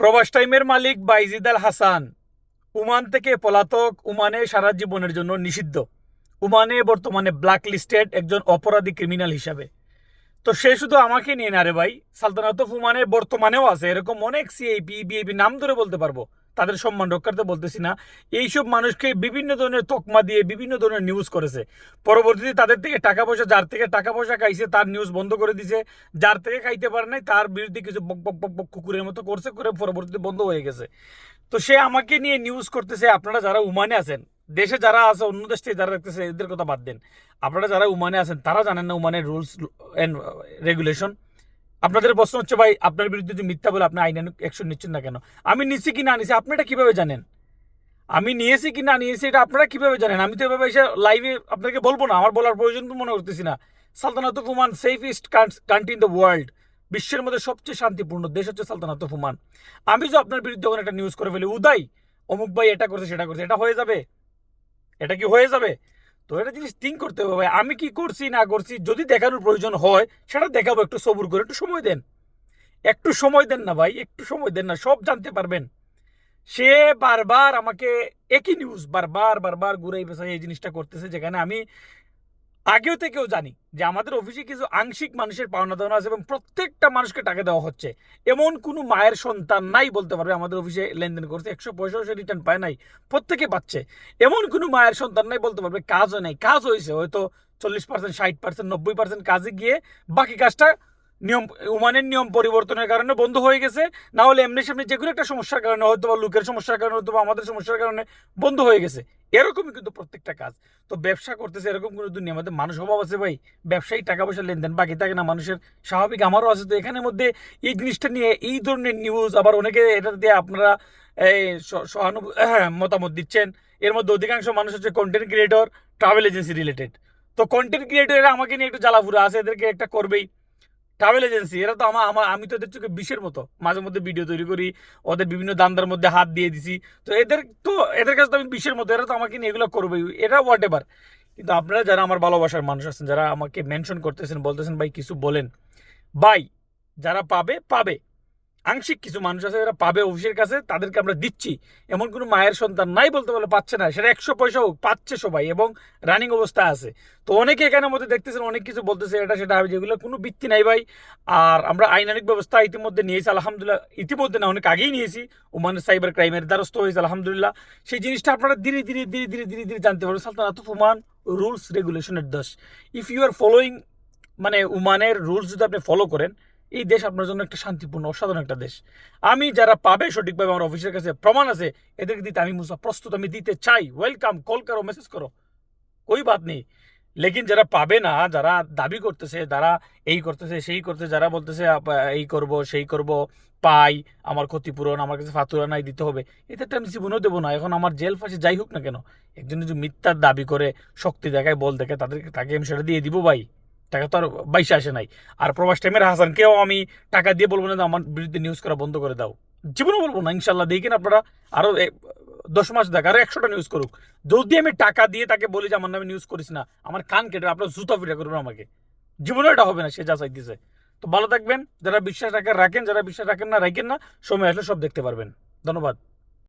প্রবাস টাইমের মালিক বাইজিদ আল হাসান। উমান থেকে পলাতক, উমানে সারা জীবনের জন্য নিষিদ্ধ। উমানে বর্তমানে ব্ল্যাক লিস্টেড একজন অপরাধী ক্রিমিনাল হিসাবে। তো সে শুধু আমাকে নিয়ে না রে ভাই, সালতানাত উমানে বর্তমানেও আছে, এরকম অনেক সিএপি বিএপি নাম ধরে বলতে পারব। তাদের সম্মান রক্ষার্থে বলতেছি না। এইসব মানুষকে বিভিন্ন ধরনের তকমা দিয়ে বিভিন্ন ধরনের নিউজ করেছে। পরবর্তীতে তাদের থেকে টাকা পয়সা, যার থেকে টাকা পয়সা খাইছে, তার নিউজ বন্ধ করে দিছে। যার থেকে খাইতে পারে নাই, তার বিরুদ্ধে কিছু বক বক বক বক কুকুরের মতো করছে, করে পরবর্তীতে বন্ধ হয়ে গেছে। তো সে আমাকে নিয়ে নিউজ করতেছে, আপনারা যারা উমানে আছেন, দেশে যারা আছে, অন্য দেশ থেকে যারা দেখতেছে, এদের কথা বাদ দেন। আপনারা যারা উমানে আছেন, তারা জানেন না উমানের রুলস অ্যান্ড রেগুলেশন আপনাদের প্রশ্ন হচ্ছে, ভাই, আপনার বিরুদ্ধে যদি মিথ্যা বলে আপনি আইন অ্যাকশন নিচ্ছেন না কেন? আমি নিচ্ছি কি না নিচ্ছি আপনি এটা কীভাবে জানেন? আমি নিয়েছি কি না নিয়েছি, এটা আপনারা কীভাবে জানেন? আমি তো এভাবে এসে লাইভে আপনাকে বলব না, আমার বলার প্রয়োজন তো মনে করতেছি না। সালতানাত Oman safest country in the world বিশ্বের মধ্যে সবচেয়ে শান্তিপূর্ণ দেশ হচ্ছে সালতানাত ওমান আমি যে আপনার বিরুদ্ধে ওখানে একটা নিউজ করে ফেলি, উদয়, অমুক ভাই এটা করছে, সেটা করছে। এটা হয়ে যাবে? এটা কি হয়ে যাবে? তো এটা জিনিস থিঙ্ক করতে হবে আমি কি করছি, না করছি, যদি দেখানোর প্রয়োজন হয়, সেটা দেখাবো একটু সবুর করে। একটু সময় দেন। একটু সময় দেন না ভাই, একটু সময় দেন না, সব জানতে পারবেন। সে বারবার আমাকে একই নিউজ বারবার বারবার ঘুরাই বেসাই এই জিনিসটা করতেছে, যেখানে আমি আগেও থেকেও জানি যে আমাদের অফিসে কিছু আংশিক মানুষের পাওনা দেওয়া আছে এবং প্রত্যেকটা মানুষকে টাকা দেওয়া হচ্ছে। এমন কোনো মায়ের সন্তান নাই বলতে পারবে, আমাদের অফিসে লেনদেন করছে, একশো সে রিটার্ন পায় নাই, প্রত্যেকে পাচ্ছে। এমন কোনো মায়ের সন্তান নাই বলতে পারবে, কাজও নাই, কাজ হয়েছে, হয়তো চল্লিশ পার্সেন্ট ষাট পার্সেন্ট নব্বই পার্সেন্ট কাজে গিয়ে বাকি কাজটা নিয়ম উমানের নিয়ম পরিবর্তনের কারণে বন্ধ হয়ে গেছে। না হলে এমনি সামনে যে কোনো একটা সমস্যার কারণে হয়তো বা লোকের সমস্যার কারণে হয়তো বা আমাদের সমস্যার কারণে বন্ধ হয়ে গেছে। এরকমই কিন্তু প্রত্যেকটা কাজ। তো ব্যবসা করতেছে এরকম কোনো দুনিয়া, আমাদের মানুষ অভাব আছে ভাই। ব্যবসায়ী টাকা পয়সা লেনদেন বাকি থাকে না, মানুষের স্বাভাবিক আমারও আছে। তো এখানের মধ্যে এই জিনিসটা নিয়ে, এই ধরনের নিউজ আবার অনেকে এটা দিয়ে আপনারা, এই সহানুভূ মতামত দিচ্ছেন। এর মধ্যে অধিকাংশ মানুষ হচ্ছে content creator travel agency related তো কন্টেন্ট ক্রিয়েটর আমাকে নিয়ে একটু জ্বালাফুরা আছে, এদেরকে একটা করবেই। ট্রাভেল এজেন্সি এরা তো আমার আমার আমি তো এদের চোখে বিষের মতো। মাঝে মধ্যে ভিডিও তৈরি করি, ওদের বিভিন্ন দান্দার মধ্যে হাত দিয়ে দিছি। তো এদের তো, এদের কাছে তো আমি বিষের মতো, এরা তো আমাকে নিয়ে এগুলো করবেই। এটা হোয়াট এভার কিন্তু আপনারা যারা আমার ভালোবাসার মানুষ আছেন, যারা আমাকে মেনশন করতেছেন, বলতেছেন, ভাই, কিছু বলেন। ভাই, যারা পাবে পাবে। আংশিক কিছু মানুষ আছে যারা পাবে অফিসের কাছে, তাদেরকে আমরা দিচ্ছি। এমন কোনো মায়ের সন্তান নাই বলতে পারলে পাচ্ছে না। সেটা একশো পয়সা হোক, পাচ্ছে সবাই এবং রানিং অবস্থা আছে। তো অনেকে এখানের মধ্যে দেখতেছেন, অনেক কিছু বলতেছে এটা, সেটা হবে যেগুলো কোনো ভিত্তি নাই ভাই। আর আমরা আইনানিক ব্যবস্থা ইতিমধ্যে নিয়েছি, আলহামদুলিল্লাহ। ইতিমধ্যে না, অনেক আগেই নিয়েছি। ওমানের সাইবার ক্রাইমের দ্বারস্থ হয়েছে, আলহামদুলিল্লাহ। সেই জিনিসটা আপনারা ধীরে ধীরে ধীরে ধীরে ধীরে ধীরে জানতে পারবেন। সালতানাত ওমান রুলস রেগুলেশনের দেশ ইফ ইউ আর ফলোয়িং মানে উমানের রুলস যদি আপনি ফলো করেন এই দেশ আপনার জন্য একটা শান্তিপূর্ণ, অসাধারণ একটা দেশ। আমি যারা পাবে সঠিকভাবে আমার অফিসের কাছে প্রমাণ আছে, এদেরকে দিতে আমি মুসা প্রস্তুত, আমি দিতে চাই। ওয়েলকাম কল করো মেসেজ করো। ওই বাদ নেই। লেকিন যারা পাবে না, যারা দাবি করতেছে, যারা এই করতেছে, সেই করতেছে যারা বলতেছে এই করব, সেই করব, পাই, আমার ক্ষতিপূরণ, আমার কাছে ফাতুরা নাই, দিতে হবে। এদেরটা আমি জীবনেও দেবো না। এখন আমার জেল ফাঁসে যাই হোক না কেন, একজন যদি মিথ্যার দাবি করে, শক্তি দেখায়, বল দেখায়, তাদেরকে তাকে আমি সেটা দিয়ে দিব ভাই। টাকা তো আর বাইশে আসে নাই। আর প্রবাস টাইমের হাসানকেও আমি টাকা দিয়ে বলব না আমার বিরুদ্ধে নিউজ করা বন্ধ করে দাও। জীবনে বলব না ইনশাল্লাহ দেখেন আপনারা আরও দশ মাস দেখ আরও একশোটা নিউজ করুক। যদি আমি টাকা দিয়ে তাকে বলি যে আমার নামে নিউজ করিস না, আমার কান কেটে আপনার জুতো ফিটা করবেন আমাকে। জীবনে এটা হবে না, সে যা চাইতেছে। তো ভালো থাকবেন, যারা বিশ্বাস রাখেন রাখেন, যারা বিশ্বাস রাখেন না রাখেন না, সময় আসলে সব দেখতে পারবেন। ধন্যবাদ।